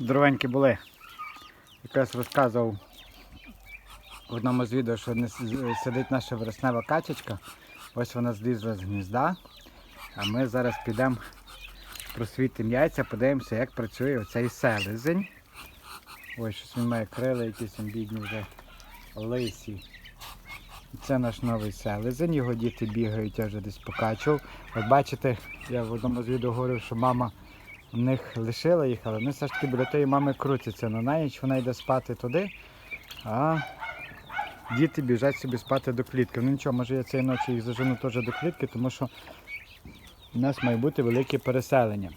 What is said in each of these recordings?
Здоровенькі були. Якраз розказував в одному з відео, що сидить наша вереснева качечка. Ось вона злізла з гнізда. А ми зараз підемо просвітимо яйця, подивимося, як працює оцей селезень. Ой, щось він має крила, якісь бідні вже лисі. Це наш новий селезень, його діти бігають, я вже десь покачував. От бачите, я в одному з відео говорив, що мама в них лишила їх, але вони все ж таки біля тої мами крутяться. На ніч вона йде спати туди, а діти біжать собі спати до клітки. Ну нічого, може я цієї ночі їх зажену теж до клітки, тому що у нас має бути велике переселення.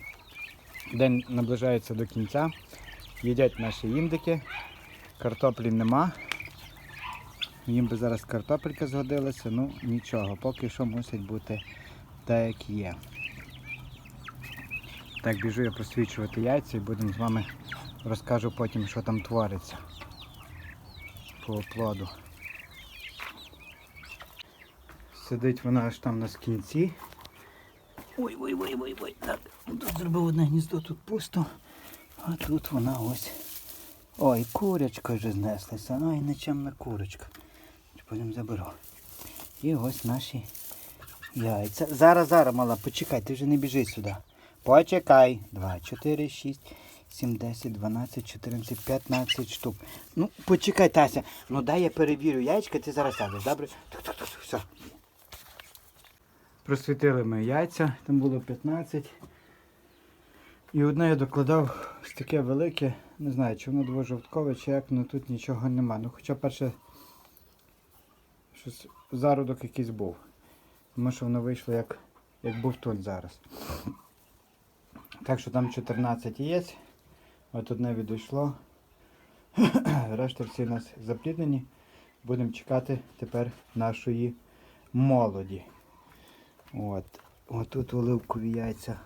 День наближається до кінця. Їдять наші індики, картоплі нема. Їм би зараз картопелька згодилася, ну нічого, поки що мусить бути так, як є. Так, біжу я просвічувати яйця і будемо з вами розкажу потім, що там твориться по оплоду. Сидить вона аж там на скінці. Ой, ой, ой, ой, ой. Так, тут зробив одне гніздо, тут пусто. А тут вона ось. Ой, курячка вже знеслася. Ой, нечемна курочка. Потім заберу. І ось наші яйця. Зараз, зараз, мала, почекай, ти вже не біжи сюди. Почекай. 2, 4, 6, 7, 10, 12, 14, 15 штук. Ну, почекай, Тася. Ну дай я перевірю яєчка, ти зараз сядеш, добре? Все. Просвітили ми яйця, там було 15. І одне я докладав ось таке велике, не знаю, чи воно двожовткове, чи як, але тут нічого нема. Ну хоча перше щось зародок якийсь був. Тому що воно вийшло як, як був тут зараз. Так що там 14 яєць. От одне відійшло. Решта всі у нас запліднені. Будемо чекати тепер нашої молоді. От. От тут оливкові яйця.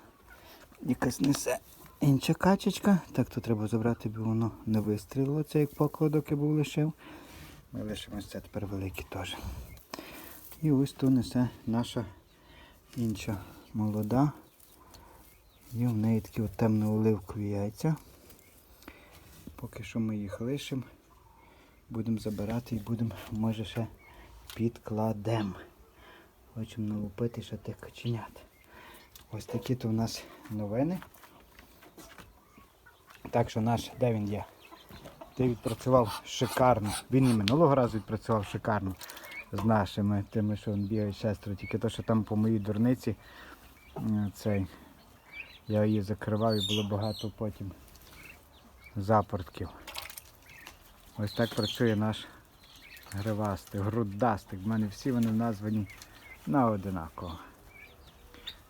Якась несе інша качечка. Так, то треба забрати, бо воно не вистрілило, це як покладок я був лишив. Ми лишимо це тепер великі теж. І ось тут несе наша інша молода. І в неї такі от темно-оливкові яйця. Поки що ми їх лишимо. Будемо забирати і будемо, може, ще підкладемо. Хочемо налупити ще тих каченят. Ось такі то в нас новини. Так що наш, де він є? Ти відпрацював шикарно. Він і минулого разу відпрацював шикарно з нашими тими, що він бігає шестеро. Тільки то, що там по моїй дурниці е, цей, я її закривав і було багато потім запортків. Ось так працює наш гривастик, грудастик. В мене всі вони названі на одинаково.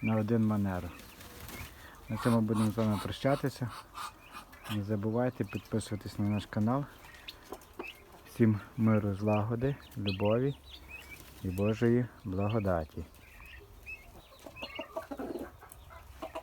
На один манер. На цьому будемо з вами прощатися. Не забувайте підписуватись на наш канал. Всім миру, злагоди, любові і Божої благодаті.